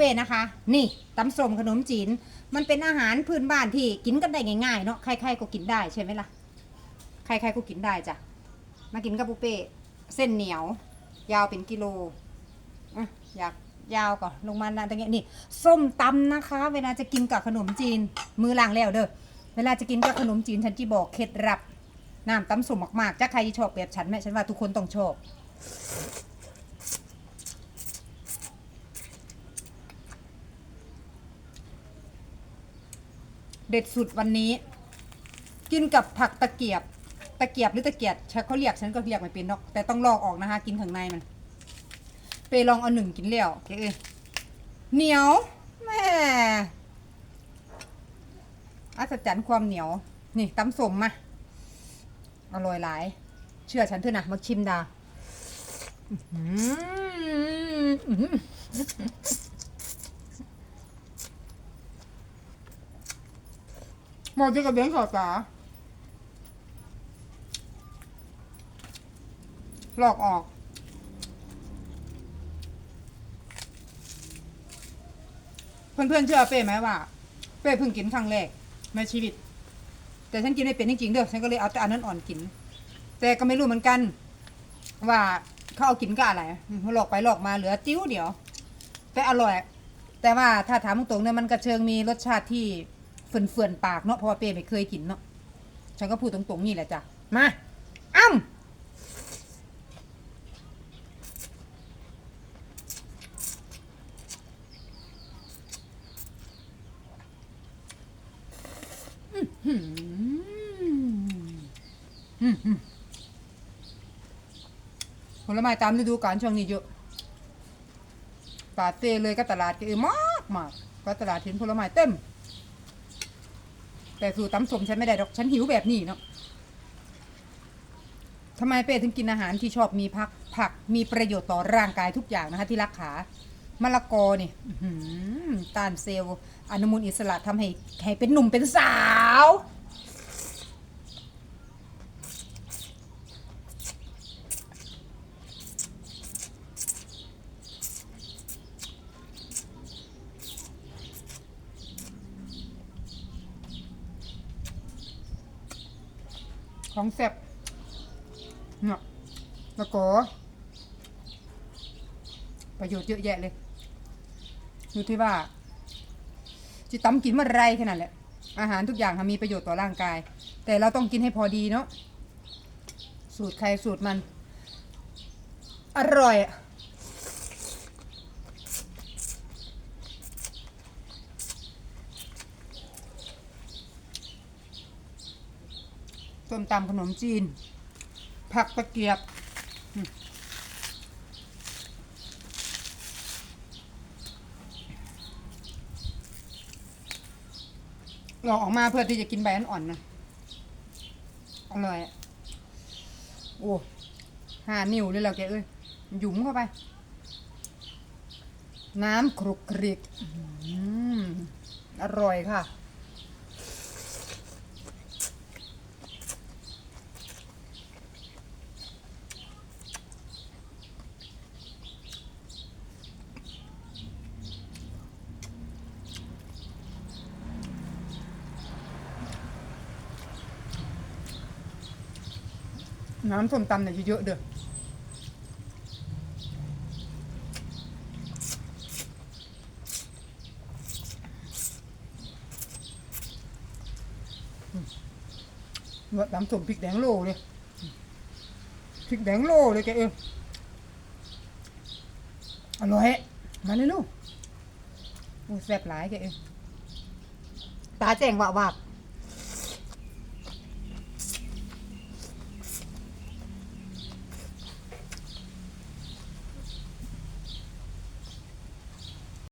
เป้นะคะ นี่ตำส้มขนมจีน มันเป็นอาหารพื้นบ้านที่กินกันได้ง่ายๆเนาะใครๆก็กินได้ใช่ไหมล่ะใครๆก็กินได้จ้ะมากินกับปุเป้เส้นเหนียว ยาวเป็นกิโลอะอยากยาวก่อนลงมานะตรงนี้นี่ส้มตำนะคะ เวลาจะกินกับขนมจีน มือล้างแล้วเด้อเวลาจะกินกับขนมจีนฉันจะบอกเคล็ดลับน้ำตำส้มมากๆจะใครที่ชอบแบบฉันแม่ฉันว่าทุกคนต้องชอบ เด็ดสุดวันนี้ กินกับผักตะเกียบ ตะเกียบหรือตะเกียบฉันเขาเรียกฉันก็เรียกไม่เป็นหรอก แต่ต้องลอกออกนะคะ กินข้างในมัน ไปลองเอาหนึ่งกินแล้วเอ้ยเหนียวแม่อัศจรรย์ความเหนียว นี่ตำสมมาอร่อยหลาย เชื่อฉันเถอะนะมาชิมดา อื้อจะกับเบ้งขอตา หลอกออก เพื่อนๆเชื่อเป้ไหมว่า เป้เพิ่งกินครั้งแรกในชีวิต แต่ฉันกินไม่เป็นจริงๆเด้อฉันก็เลยเอาแต่อันนั้นอ่อนกิน แต่ก็ไม่รู้เหมือนกัน ว่าเขาเอากินก็อะไรหลอกไปหลอกมาเหลือจิ้วเดียว แต่อร่อย แต่ว่าถ้าถามตรงๆเนี่ยมันกระเชิงมีรสชาติที่ เฟื่อนๆปากเนาะเพราะว่าเป้ไม่เคยกินเนาะฉันก็พูดตรงๆนี่แหละจ้ะมาอ้ำอื้อหืออื้อหือผลไม้ตามฤดูกาลช่วงนี้เยอะปาเต้เลยก็ตลาดก็เออมากมากก็ตลาดเห็นผลไม้เต็ม แต่สูตรตำสมฉันไม่ได้หรอกฉันหิวแบบนี้เนาะทำไมเป้ถึงกินอาหารที่ชอบมีผักผักมีประโยชน์ต่อร่างกายทุกอย่างนะคะ ที่รักขามะละกอเนี่ยต้านเซลล์อนุมูลอิสระทำให้ให้เป็นหนุ่มเป็นสาว ของแซ่บเนี่ยแล้วก็ ประโยชน์เยอะแยะเลยอยู่ที่ว่าจิตำกินเมื่อไรแค่นั้นแหละ อาหารทุกอย่างมีประโยชน์ต่อร่างกาย แต่เราต้องกินให้พอดีเนาะสูตรใครสูตรมัน อร่อย ส้มตำขนมจีน ผักตะเกียบอืมลอกออกมาเพื่อที่จะกินใบอ่อนๆนะอร่อยโอ้ห้านิ้วเลยแล้วแกเอ้ยหยุมเข้าไป น้ำครุกคริกออร่อยค่ะ น้ำส้มตำเนี่ยเยอะๆเด้อว่าน้ำส้มพริกแดงโลเลยพริกแดงโลเลยแกเองอร่อยมาเลยลูกโอ้แซ่บหลายแกเองตาแจ้งว่าว่าบ